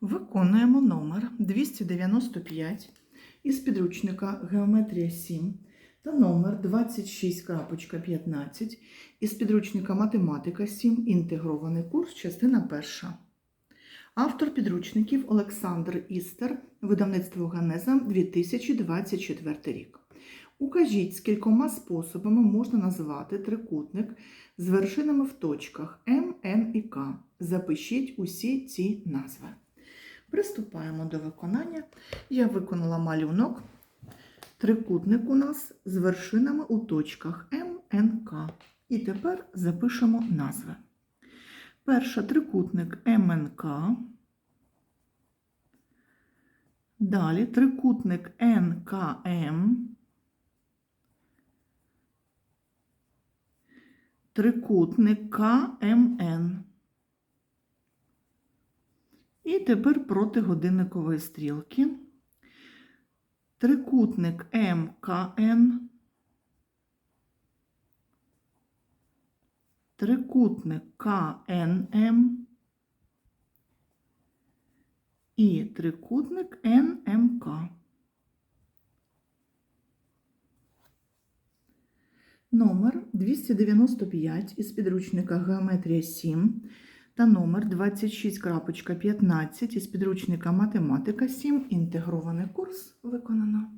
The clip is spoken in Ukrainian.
Виконуємо номер 295 із підручника Геометрія 7 та номер 26.15 із підручника Математика 7. Інтегрований курс, частина перша. Автор підручників Олександр Істер, видавництво Ганеза 2024 рік. Укажіть, скількома способами можна назвати трикутник з вершинами в точках М, Н і К. Запишіть усі ці назви. Приступаємо до виконання. Я виконала малюнок. Трикутник у нас з вершинами у точках М, Н, К. І тепер запишемо назви. Перша трикутник МНК. Далі трикутник НКМ. Трикутник КМН. І тепер проти годинникової стрілки. Трикутник МКН. Трикутник КНМ. І трикутник НМК. Номер 295 із підручника Геометрія 7 та номер 26.15 із підручника Математика 7. Інтегрований курс виконано.